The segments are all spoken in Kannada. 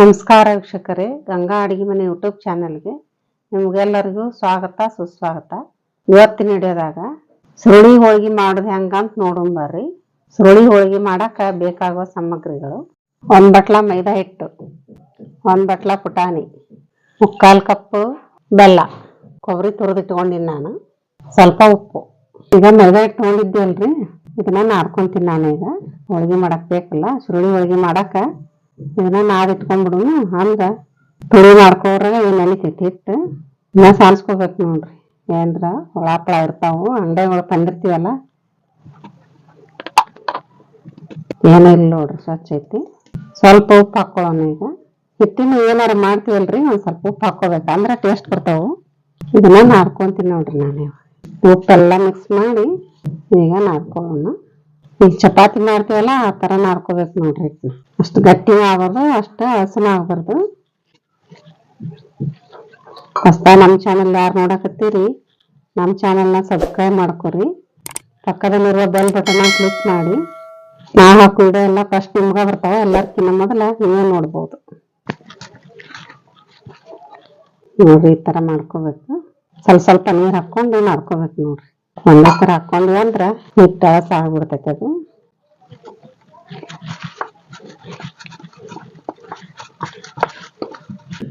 ನಮಸ್ಕಾರ ವೀಕ್ಷಕರೇ, ಗಂಗಾ ಅಡಿಗೆ ಮನೆ ಯೂಟ್ಯೂಬ್ ಚಾನಲ್ಗೆ ನಿಮಗೆಲ್ಲರಿಗೂ ಸ್ವಾಗತ, ಸುಸ್ವಾಗತ. ಇವತ್ತಿನ ಹಿಡಿಯೋದಾಗ ಸುರುಳಿ ಹೋಳಿಗೆ ಮಾಡೋದು ಹೆಂಗಂತ ನೋಡೋಣ ಬರ್ರಿ. ಸುರುಳಿ ಹೋಳಿಗೆ ಮಾಡಾಕ ಬೇಕಾಗುವ ಸಾಮಗ್ರಿಗಳು ಒಂದು ಬಟ್ಲ ಮೈದಾ ಹಿಟ್ಟು, ಒಂದು ಬಟ್ಲ ಪುಟಾಣಿ, ಮುಕ್ಕಾಲು ಕಪ್ಪು ಬೆಲ್ಲ, ಕೊಬ್ಬರಿ ತುರಿದಿಟ್ಕೊಂಡಿನಿ ನಾನು, ಸ್ವಲ್ಪ ಉಪ್ಪು. ಈಗ ಮೈದಾ ಹಿಟ್ಟು ತೊಗೊಂಡಿದ್ದೀವಲ್ರಿ ಇದನ್ನ ನಾಡ್ಕೊತೀನಿ ನಾನು ಈಗ ಹೋಳಿಗೆ ಮಾಡಕ್ಕೆ ಬೇಕಲ್ಲ, ಸುರುಳಿ ಹೋಳಿಗೆ ಮಾಡಾಕ ಇದನ್ನ ನಾದ್ ಹಂಗೆ ಪುಡಿ ಮಾಡ್ಕೋರಾಗ ಇವ್ ನೆನಿತೈತಿ ಹಿಟ್ಟು. ಇನ್ನ ಸಾಲ್ಸ್ಕೋಬೇಕು ನೋಡ್ರಿ. ಏನ್ರ ಹುಳಾಪಳ ಇರ್ತಾವು, ಅಂಗಡಿಯೊಳಗೆ ತಂದಿರ್ತೀವಲ್ಲ? ಏನೂ ಇಲ್ಲ ನೋಡ್ರಿ, ಸ್ವಚ್ಛ ಐತಿ. ಸ್ವಲ್ಪ ಉಪ್ಪು ಹಾಕೊಳ್ಳೋಣ ಈಗ. ಹಿಟ್ಟಿನ ಏನಾರ ಮಾಡ್ತೀವಲ್ರಿ, ಒಂದ್ ಸ್ವಲ್ಪ ಉಪ್ಪು ಹಾಕೋಬೇಕು. ಅಂದ್ರೆ ಟೇಸ್ಟ್ ಬರ್ತಾವು. ಇದನ್ನ ನಾದ್ಕೊಂತೀನಿ ನೋಡ್ರಿ ನಾನು. ಉಪ್ಪೆಲ್ಲ ಮಿಕ್ಸ್ ಮಾಡಿ ಈಗ ನಾದ್ಕೊಳ್ಳೋಣ ಈಗ ಚಪಾತಿ ಮಾಡ್ತೀವಲ್ಲ, ಆ ಥರ ನಾರ್ಕೋಬೇಕು ನೋಡ್ರಿ ಅಷ್ಟು ಗಟ್ಟಿನೂ ಆಗೋದು ಅಷ್ಟು ಹಸನ ಆಗಬಾರ್ದು. ಹೊಸ್ತ ನಮ್ಮ ಚಾನಲ್ ಯಾರು ನೋಡಕತ್ತೀರಿ ನಮ್ಮ ಚಾನಲ್ನ ಸಬ್ಸ್ಕ್ರೈಬ್ ಮಾಡ್ಕೊರಿ. ಪಕ್ಕದಲ್ಲಿರುವ ಬೆಲ್ ಬಟನ್ ಕ್ಲಿಕ್ ಮಾಡಿ. ನಾ ಹಾಕೋ ವಿಡಿಯೋ ಎಲ್ಲ ಫಸ್ಟ್ ನಿಮ್ಗೆ ಬರ್ತಾವೆ, ಎಲ್ಲರ್ಕಿನ್ನ ಮೊದಲ ನೀವೇ ನೋಡ್ಬೋದು. ನೋಡ್ರಿ, ಈ ಥರ ಮಾಡ್ಕೋಬೇಕು. ಸ್ವಲ್ಪ ಸ್ವಲ್ಪ ನೀರು ಹಾಕೊಂಡು ಮಾಡ್ಕೋಬೇಕು ನೋಡ್ರಿ. ಒಂದೇ ಥರ ಹಾಕೊಂಡ್ವಿ ಅಂದ್ರೆ ಹಿಟ್ಟ ಆಗ್ಬಿಡ್ತೈತೆ ಅದು.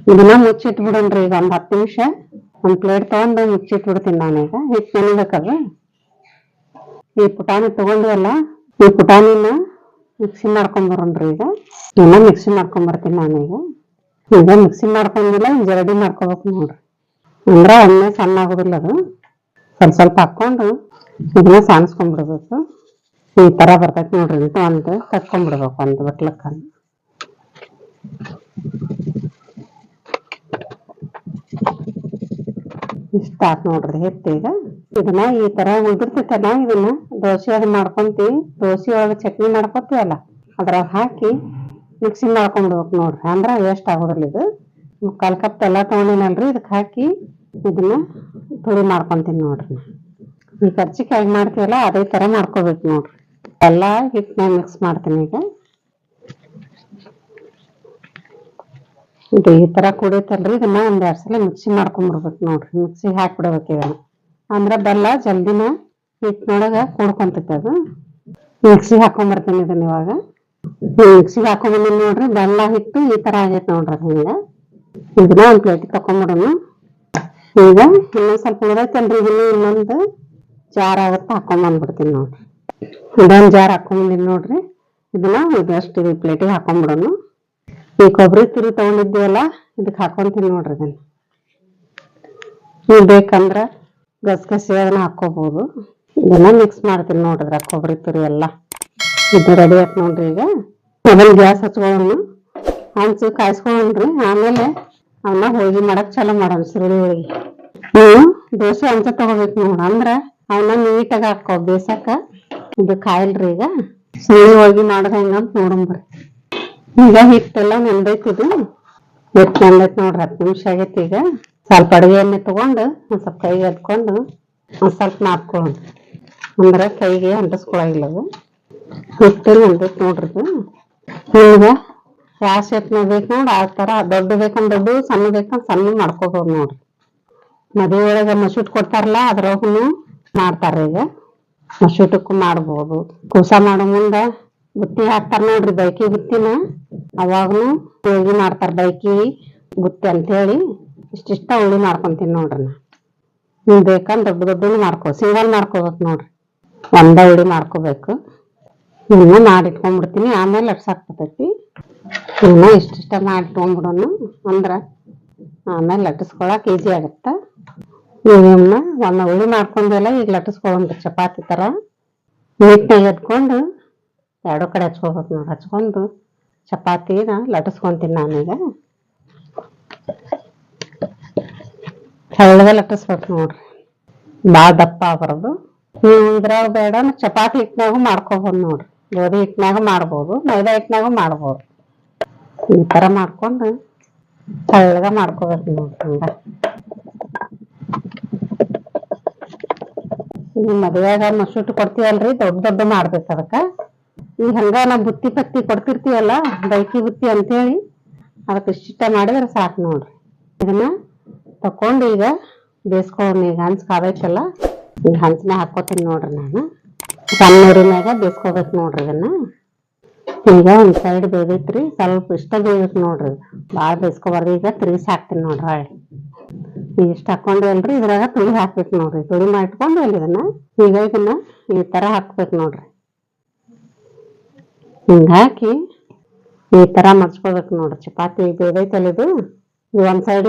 ಇದನ್ನ ಮುಚ್ಚಿಟ್ಬಿಡೋಣ್ರಿ ಈಗ ಒಂದ್ ಹತ್ತು ನಿಮಿಷ. ಒಂದ್ ಪ್ಲೇಟ್ ತಗೊಂಡು ಮುಚ್ಚಿಟ್ಬಿಡ್ತೀನಿ ನಾನೀಗ ಹಿಟ್ಟು ನೆನಿಬೇಕಲ್ಲ ಈ ಪುಟಾಣಿ ತಗೊಂಡಿವಲ್ಲ, ಈ ಪುಟಾಣಿನ ಮಿಕ್ಸಿ ರೀ ಈಗ. ಇನ್ನ ಮಿಕ್ಸಿ ಮಾಡ್ಕೊಂಡ್ಬರ್ತೀನಿ ನಾನೀಗ ಈಗ. ಮಿಕ್ಸಿ ಮಾಡ್ಕೊಂಡಿಲ್ಲ ಜರಡಿ ಮಾಡ್ಕೋಬೇಕು ನೋಡ್ರಿ. ಅಂದ್ರ ಒಮ್ಮೆ ಸಣ್ಣ ಆಗೋದಿಲ್ಲ ಅದು. ಸ್ವಲ್ಪ ಸ್ವಲ್ಪ ಹಾಕೊಂಡು ಇದನ್ನ ಸಾಣಿಸ್ಕೊಂಡ್ಬಿಡ್ಬೇಕು ಈ ತರ ಬರ್ತೈತಿ ನೋಡ್ರಿ ಅಂತ ಒಂದು ತಕ್ಕೊಂಡ್ಬಿಡ್ಬೇಕು ಒಂದು ಬಟ್ಲಕ್ಕ. ಇಷ್ಟ ಆತ್ ನೋಡ್ರಿ ಈಗ. ಇದನ್ನ ಈ ತರ ಉಳ್ದಿರ್ತೈತಲ್ಲ ಇದನ್ನ. ದೋಸೆ ಅದು ಮಾಡ್ಕೊಂತೀವಿ. ದೋಸೆ ಒಳಗೆ ಚಟ್ನಿ ಮಾಡ್ಕೊತೀವಲ್ಲ, ಅದ್ರಾಗ ಹಾಕಿ ಮಿಕ್ಸಿ ಹೋಗ್ ನೋಡ್ರಿ. ಅಂದ್ರ ವೇಸ್ಟ್ ಆಗೋದ್ರಲ್ಲ ಇದು. ಮುಕ್ಕಾಲ್ ಕಪ್ ಎಲ್ಲ ತಗೊಂಡಿನಲ್ರಿ ಇದಕ್ಕೆ ಹಾಕಿ ಇದನ್ನ ಪುಡಿ ಮಾಡ್ಕೊಂತೀನಿ ನೋಡ್ರಿ ಈ ಕರ್ಚಿಕಾಯಿ ಮಾಡ್ತೀವಲ್ಲ, ಅದೇ ತರ ಮಾಡ್ಕೋಬೇಕು ನೋಡ್ರಿ. ಎಲ್ಲ ಹಿಟ್ಟನ್ನ ಮಿಕ್ಸ್ ಮಾಡ್ತೀನಿ ಈಗ. ಇದು ಈ ತರ ಕುಡಿತಲ್ರಿ, ಇದನ್ನ ಒಂದ್ ಎರಡ್ ಸಲ ಮಿಕ್ಸಿ ಮಾಡ್ಕೊಂಡ್ಬಿಡ್ಬೇಕು ನೋಡ್ರಿ. ಮಿಕ್ಸಿ ಹಾಕ್ಬಿಡ್ಬೇಕು ಇದನ್ನ. ಅಂದ್ರೆ ಬೆಲ್ಲ ಜಲ್ದಿನ ಹಿಟ್ಟಿನೊಳಗ ಕೂಡ್ಕೊಂತೈತೆ ಅದು. ಮಿಕ್ಸಿ ಹಾಕೊಂಡ್ಬರ್ತೀನಿ ಇದನ್ನ ಇವಾಗ. ಮಿಕ್ಸಿಗೆ ಹಾಕೊಂಡ್ಬಂದಿನಿ ನೋಡ್ರಿ, ಬೆಲ್ಲ ಹಿಟ್ಟು ಈ ತರ ಆಗೈತೆ ನೋಡ್ರಿ ಹಿಂಗ ಇದನ್ನ ಒಂದು ಪ್ಲೇಟ್ ತಕೊಂಡ್ಬಿಡೋಣ ಈಗ ಇನ್ನೊಂದ್ ಸ್ವಲ್ಪ ಉಳಿದೈತಲ್ರಿ ಇದನ್ನ ಇನ್ನೊಂದು ಜಾರ್ ಆಗತ್ತ ಹಾಕೊಂಡ್ಬಂದ್ಬಿಡ್ತೀನಿ ನೋಡ್ರಿ. ಇದೊಂದ್ ಜಾರ್ ಹಾಕೊಂಡ್ಬಂದಿನಿ ನೋಡ್ರಿ. ಇದನ್ನ ಇದಷ್ಟು ಇದು ಪ್ಲೇಟಿಗೆ ಹಾಕೊಂಡ್ಬಿಡೋಣ ಈ ಕೊಬ್ಬರಿ ತುರಿ ತಗೊಂಡಿದ್ದೀವಲ್ಲ, ಇದಕ್ಕೆ ಹಾಕೊಂತೀನಿ ನೋಡ್ರಿ ಇದನ್ನ. ನೀವು ಬೇಕಂದ್ರ ಗಸಗಸೆ ಅದನ್ನ ಹಾಕೋಬಹುದು ಇದನ್ನ ಮಿಕ್ಸ್ ಮಾಡ್ತೀನಿ ನೋಡ್ರಿ ಕೊಬ್ಬರಿ ತುರಿ ಎಲ್ಲ. ಇದು ರೆಡಿ ಆಯ್ತು ನೋಡ್ರಿ ಈಗ. ಮೊದಲು ಗ್ಯಾಸ್ ಹಚ್ಕೊಳ್ಳೋಣ. ಹಂಚು ಕಾಯಿಸ್ಕೊಳ್ಳೋಣ್ರಿ ಆಮೇಲೆ ಅವನ್ನ ಹೋಳಿಗೆ ಮಾಡಕ್ ಚಾಲೂ ಮಾಡೋಣ ಸುರುಳಿ ಹೋಳಿಗೆ ನೀವು ದೋಸೆ ಹಂಚ ತಗೋಬೇಕು ನೋಡ. ಅಂದ್ರ ಅವನ್ನ ನೀಟಾಗಿ ಹಾಕೋ ಬೇಸಕ್ಕ. ಇದು ಕಾಯಿಲ್ರಿ ಈಗ. ಸುರುಳಿ ಹೋಳಿಗೆ ಮಾಡೋದ್ ಹೆಂಗಂತ ನೋಡಂಬ್ರಿ ಈಗ ಹಿಟ್ಟೆಲ್ಲ ನೆಂದೈತಿ ಇದು ಹಿಟ್ಟು ನೆಂದೈತಿ ನೋಡ್ರಿ, ಹತ್ತು ನಿಮಿಷ ಆಗೈತಿ ಈಗ. ಸ್ವಲ್ಪ ಅಡುಗೆ ಎಣ್ಣೆ ತಗೊಂಡು, ಒಂದು ಸ್ವಲ್ಪ ಕೈಗೆ ಎತ್ಕೊಂಡು, ಒಂದು ಸ್ವಲ್ಪ ನಾದ್ಕೊಳ್ಳೋಣ. ಅಂದ್ರೆ ಕೈಗೆ ಅಂಟಿಸ್ಕೊಳಗಿಲ್ಲ ಅದು. ಹಿಟ್ಟು ನೆನ್ಬೇಕು ನೋಡ್ರಿ ಇದು. ಈಗ ಯಾವ ಶೇಪ್ನಾಗ ಬೇಕು ನೋಡಿ, ಆ ತರ ದೊಡ್ಡ ಬೇಕಂದ್ ದೊಡ್ಡ ಸಣ್ಣ ಬೇಕಂದ್ ಸಣ್ಣ ಮಾಡ್ಕೋಬಹುದು ನೋಡ್ರಿ. ಮದುವೆ ಒಳಗ ಮಸೂಟ್ ಕೊಡ್ತಾರಲ್ಲ ಅದ್ರೊಳಗೂ ಮಾಡ್ತಾರ ಈಗ. ಮಸೂಟಕ್ಕೂ ಮಾಡ್ಬೋದು. ಕೂಸ ಮಾಡೋ ಮುಂದ ಬುತ್ತಿ ಹಾಕ್ತಾರ ನೋಡ್ರಿ ಬೈಕಿ ಬುತ್ತಿನ ಅವಾಗ್ನು ಹೋಳಿಗೆ ಮಾಡ್ತಾರ ಬೈಕಿ ಬುತ್ತಿ ಅಂತೇಳಿ. ಇಷ್ಟ ಉಳಿ ಮಾಡ್ಕೊಂತೀನಿ ನೋಡ್ರಿ ನಾ. ನೀವು ಬೇಕಂದ್ ದೊಡ್ಡ ದೊಡ್ಡನು ಮಾಡ್ಕೋ, ಸಿಂಗಲ್ ಮಾಡ್ಕೋಬೇಕು ನೋಡ್ರಿ. ಒಂದ ಉಳಿ ಮಾಡ್ಕೋಬೇಕು. ಇನ್ನು ಮಾಡಿಟ್ಕೊಂಡ್ಬಿಡ್ತೀನಿ ಆಮೇಲೆ ಲಟ್ಸಾಕ್ತೈತಿ ಇನ್ನು ಇಷ್ಟಿಷ್ಟ ಮಾಡಿಟ್ಕೊಂಡ್ಬಿಡೋಣ ಅಂದ್ರ ಆಮೇಲೆ ಲಟ್ಟಿಸ್ಕೊಳಕ್ ಈಸಿ ಆಗತ್ತೆ. ಇವನ್ನ ಒಂದು ಹುಳಿ ಮಾಡ್ಕೊಂಡೆಲ್ಲ ಈಗ ಲಟ್ಟಿಸ್ಕೊಳ್ಳೋಣ ಚಪಾತಿ ತರ. ನೀಟ್ನಾಗ ಎದ್ಕೊಂಡು ಎರಡು ಕಡೆ ಹಚ್ಕೋಬೇಕು ನೋಡಿ ಹಚ್ಕೊಂಡು ಚಪಾತಿನ ಲಟ್ಟಿಸ್ಕೊಂತೀನಿ ನಾನೀಗ ತೆಳ್ಳಗೆ ಲಟ್ಟಿಸ್ಬೇಕು ನೋಡ್ರಿ ಭಾಳ ದಪ್ಪ ಆಗ್ಬಾರ್ದು ನೀವು ಇದ್ರಾಗ ಬೇಡ ಅಂದ್ರೆ ಚಪಾತಿ ಹಿಟ್ನಾಗೂ ಮಾಡ್ಕೋಬೋದು ನೋಡ್ರಿ ಗೋಧಿ ಹಿಟ್ನಾಗ ಮಾಡ್ಬೋದು ಮೈದಾ ಹಿಟ್ನಾಗೂ ಮಾಡ್ಬೋದು ಈ ತರ ಮಾಡ್ಕೊಂಡು ತೆಳ್ಳಗ ಮಾಡ್ಕೋಬೇಕು ನೋಡ್ರಿ ಹಂಗ ಈ ಮದ್ವೆಯಾಗ ಮಸೂಟ್ ಕೊಡ್ತೀವಲ್ರಿ ದೊಡ್ಡ ದೊಡ್ಡ ಮಾಡ್ಬೇಕು ಅದಕ್ಕ ಈಗ ಹಂಗ ನಾವ್ ಬುತ್ತಿ ಪತ್ತಿ ಕೊಡ್ತಿರ್ತೀವಲ್ಲ, ಬೈಕಿ ಬುತ್ತಿ ಅಂತೇಳಿ ಅದಕ್ಕೆ ಇಷ್ಟ ಮಾಡಿದ್ರೆ ಸಾಕು ನೋಡ್ರಿ. ಇದನ್ನ ತಕೊಂಡು ಈಗ ಬೇಯಿಸ್ಕೊಂಡು ಈಗ ಹಂಚ್ ಕಾದೈತಲ್ಲ ಈಗ ಹಂಚನೆ ಹಾಕೋತೀನಿ ನೋಡ್ರಿ ನಾನು. ಸಣ್ಣ ಮ್ಯಾಗ ಬೇಯಿಸ್ಕೋಬೇಕು ನೋಡ್ರಿ ಇದನ್ನ. ಈಗ ಒಂದು ಸೈಡ್ ಬೇದೈತ್ರಿ ಸ್ವಲ್ಪ ಇಷ್ಟ ಬೇಯ್ಬೇಕು ನೋಡ್ರಿ ಭಾಳ ಬೇಯಿಸ್ಕೊಬಾರ್ದು ಈಗ ತಿರುಗಿಸಿ ಹಾಕ್ತೀನಿ ನೋಡ್ರಿ ಹೊಳ್ಳಿ. ಈಗ ಇಷ್ಟ ಹಾಕೊಂಡೇವಲ್ರಿ ಇದ್ರಾಗ ತುಳಿ ಹಾಕ್ಬೇಕು ನೋಡ್ರಿ. ತುಳಿ ಮಾಡಿಟ್ಕೊಂಡು ಇದನ್ನ, ಈಗ ಇದನ್ನ ಈ ತರ ಹಾಕ್ಬೇಕು ನೋಡ್ರಿ. ಹಿಂಗ ಹಾಕಿ ಈ ತರ ಮರ್ಚ್ಕೋಬೇಕು ನೋಡ್ರಿ. ಚಪಾತಿ ಬೇದೈತಲ್ಲ ಇದು ಒಂದು ಸೈಡ್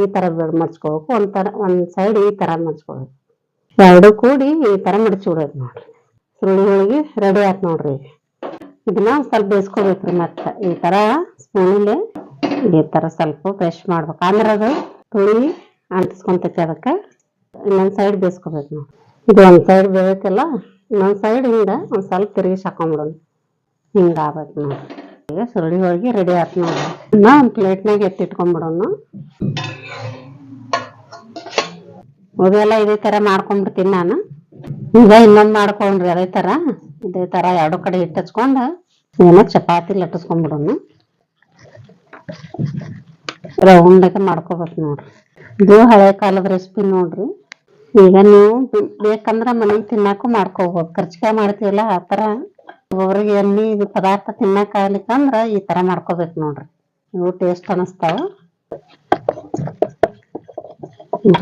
ಈ ತರ ಮರ್ಚ್ಕೋಬೇಕು, ಒಂದ್ ತರ, ಒಂದು ಸೈಡ್ ಈ ತರ ಮರ್ಚ್ಕೋಬೇಕು. ಎರಡು ಕೂಡಿ ಈ ತರ ಮಡಚಿ ಬಿಡೋದು ನೋಡ್ರಿ. ಸುರುಳಿ ಹೋಳಿಗೆ ರೆಡಿ ಆಯ್ತು ನೋಡ್ರಿ. ಇದನ್ನ ಸ್ವಲ್ಪ ಬೇಯಿಸ್ಕೋಬೇಕ್ರಿ ಮತ್ತೆ. ಈ ತರ ಸ್ಪೂನಲ್ಲಿ ಈ ತರ ಸ್ವಲ್ಪ ಬ್ರಷ್ ಮಾಡ್ಬೇಕು. ಆಮೇಲೆ ಅದು ತುಳಿ ಅಂಟಿಸ್ಕೊಂತೈತಿ ಅದಕ್ಕೆ. ಇನ್ನೊಂದು ಸೈಡ್ ಬೇಯಿಸ್ಕೋಬೇಕು ನೋಡಿ ಇದು ಒಂದು ಸೈಡ್ ಬೇಯತ್ತಲ್ಲ ಇನ್ನೊಂದ್ ಸೈಡ್ ಹಿಂಗೆ ಒಂದು ಸ್ವಲ್ಪ ತಿರುಗಿಸಿ ಹಾಕೊಂಡ್ಬಿಡೋಣ ಹಿಂಗ ಆಗ್ಬೇಕು ನೋಡಿ. ಈಗ ಸುರುಳಿ ಹೋಳಿಗೆ ರೆಡಿ ಆಯ್ತು ನೋಡ್ರಿ ಇನ್ನ ಒಂದ್ ಪ್ಲೇಟ್ನಾಗ ಎತ್ತಿಟ್ಕೊಂಡ್ಬಿಡೋಣ ಉಳಿದೆಲ್ಲ ಇದೇ ತರ ಮಾಡ್ಕೊಂಡ್ಬಿಡ್ತೀನಿ ನಾನು. ಈಗ ಇನ್ನೊಂದ್ ಮಾಡ್ಕೊಂಡ್ರಿ ಅದೇ ತರ. ಇದೇ ತರ ಎರಡು ಕಡೆ ಹಿಟ್ಟು ಹಚ್ಕೊಂಡ ಏನೋ ಚಪಾತಿ ಲಟ್ಟಿಸ್ಕೊಂಡ್ಬಿಡೋಣ ರೌಂಡಾಗ ಮಾಡ್ಕೋಬೇಕು ನೋಡ್ರಿ. ಇದು ಹಳೆ ಕಾಲದ ರೆಸಿಪಿ ನೋಡ್ರಿ. ಈಗ ನೀವು ಬೇಕಂದ್ರೆ ಮನೆಗೆ ತಿನ್ನಾಕು ಮಾಡ್ಕೋಬೋದು. ಖರ್ಚಿಗೆ ಮಾಡ್ತೀವಲ್ಲ ಆ ತರ ಒಬ್ಬೊಬ್ರಿಗೆ ಎಲ್ಲಿ ಇದು ಪದಾರ್ಥ ತಿನ್ನಕ್ ಆಗ್ಲಿಕ್ಕಂದ್ರ ಈ ತರ ಮಾಡ್ಕೋಬೇಕು ನೋಡ್ರಿ. ಇವು ಟೇಸ್ಟ್ ಅನಸ್ತಾವ.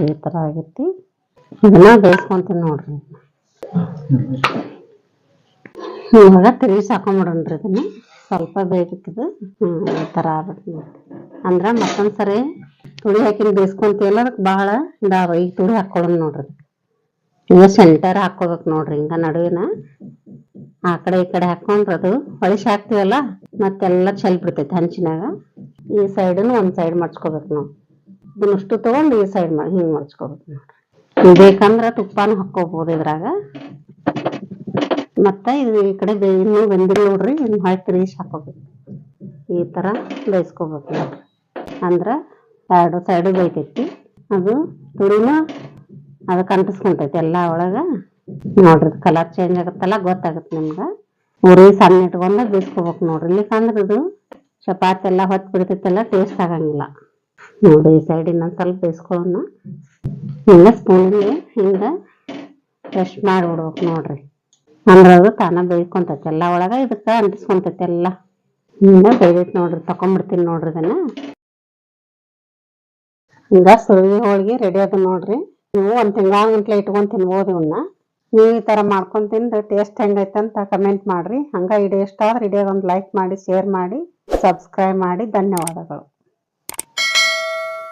ಈ ತರ ಆಗೈತಿ. ಇದನ್ನ ಬೇಯಿಸ್ಕೊಂತೀನಿ ನೋಡ್ರಿ. ಇವಾಗ ತಿರುಗಿಸಿ ಹಾಕೊಂಬಿಡೋಣ್ರಿ ಇದನ್ನ. ಸ್ವಲ್ಪ ಬೇಯ್ಬೇಕಿದು ಹ್ಮ್, ಈ ತರ ಆಗ್ಬೇಕು ನೋಡ್ರಿ. ಅಂದ್ರ ಮತ್ತೊಂದ್ಸರಿ ತುಳಿ ಹಾಕಿ ಬೇಯಿಸ್ಕೊಂತೀವಲ್ಲ ಅದಕ್ಕೆ ಬಹಳ ಇದಾವ. ಈಗ ತುಳಿ ಹಾಕೊಳ್ಳೋಣ ನೋಡ್ರಿ. ಈಗ ಸೆಂಟರ್ ಹಾಕೋಬೇಕು ನೋಡ್ರಿ. ಹಿಂಗ ನಡುವಿನ ಆ ಕಡೆ ಈ ಕಡೆ ಹಾಕೊಂಡ್ರೆ ಅದು ಹೊಳಿಸಿ ಹಾಕ್ತಿವಲ್ಲ, ಮತ್ತೆಲ್ಲ ಚೆಲ್ ಬಿಡ್ತೈತಿ ಹಂಚಿನಾಗ. ಈ ಸೈಡನ್ನು ಒಂದು ಸೈಡ್ ಮಡ್ಚ್ಕೋಬೇಕು ನಾವು. ಇದನ್ನಷ್ಟು ತಗೊಂಡು ಈ ಸೈಡ್ ಮಾಡಿ ಹಿಂಗ್ ಮಡ್ಚ್ಕೋಬೇಕು ನೋಡ್ರಿ. ಬೇಕಂದ್ರೆ ತುಪ್ಪನೂ ಹಾಕೋಬಹುದು ಇದ್ರಾಗ. ಮತ್ತ ಇದು ಈ ಕಡೆ ಇನ್ನೂ ಬೆಂದಿಲ್ಲ ನೋಡ್ರಿ ಇನ್ನು ಹೊಳೆ ತಿರುಗಿಸಿ ಹಾಕೋಬೇಕು ಈ ತರ ಬೇಯಿಸ್ಕೋಬೇಕು ನೋಡ್ರಿ. ಅಂದ್ರ ಎರಡು ಸೈಡು ಬೇಯ್ತೈತಿ. ಅದು ತುಳಿನ ಅದಕ್ಕೆ ಅಂಟಿಸ್ಕೊಂತೈತಿ ಎಲ್ಲ ಒಳಗ. ನೋಡ್ರಿ ಕಲರ್ ಚೇಂಜ್ ಆಗುತ್ತಲ್ಲ, ಗೊತ್ತಾಗುತ್ತೆ ನಿಮ್ಗ. ಉರಿ ಸಣ್ಣ ಇಟ್ಕೊಂಡ ಬೇಯಿಸ್ಕೋಬೇಕು ನೋಡ್ರಿ. ಇಲ್ಲಿಕಂದ್ರ ಇದು ಚಪಾತಿ ಎಲ್ಲ ಹೊತ್ತು ಬಿಡ್ತೈತಲ್ಲ ಟೇಸ್ಟ್ ಆಗಂಗಿಲ್ಲ. ನೋಡಿ ಈ ಸೈಡ್ ಇನ್ನೊಂದು ಸ್ವಲ್ಪ ಬೇಯಿಸ್ಕೊಳ್ಳೋಣ. ಹಿಂಗ ಸ್ಪೂನಲ್ಲಿ ಹಿಂಗ ಫ್ರೆಶ್ ಮಾಡಿಬಿಡ್ಬೇಕು ನೋಡ್ರಿ. ಅಂದ್ರ ಅದು ತಾನ ಬೇಯ್ಕೊಂತೈತಿ. ಎಲ್ಲ ಒಳಗ ಇದಕ್ಕೆ ಅಂಟಿಸ್ಕೊಂತೈತೆ ಎಲ್ಲ. ಹಿಂಗ ಬೇಯ್ದೈತಿ ನೋಡ್ರಿ ತಕೊಂಡ್ಬಿಡ್ತೀನಿ ನೋಡ್ರಿ ಅದನ್ನ ಹಿಂಗ ಸುರಳಿ ಹೋಳಿಗೆ ರೆಡಿ ಅದ ನೋಡ್ರಿ. ನೀವು ಒಂದ್ ತಿಂಗಳ ಗಂಟ್ಲೆ ಇಟ್ಕೊಂಡ್ ತಿನ್ಬೋದು ಇವನ್ನ ನೀವು ಈ ಥರ ಮಾಡ್ಕೊಂಡು ತಿಂದು ಟೇಸ್ಟ್ ಹೆಂಗೈತೆ ಅಂತ ಕಮೆಂಟ್ ಮಾಡಿರಿ. ಹಂಗೆ ಇಡೀ ಇಷ್ಟ ಆದ್ರೆ ಇಡೀ ಒಂದು ಲೈಕ್ ಮಾಡಿ ಶೇರ್ ಮಾಡಿ ಸಬ್ಸ್ಕ್ರೈಬ್ ಮಾಡಿ. ಧನ್ಯವಾದಗಳು.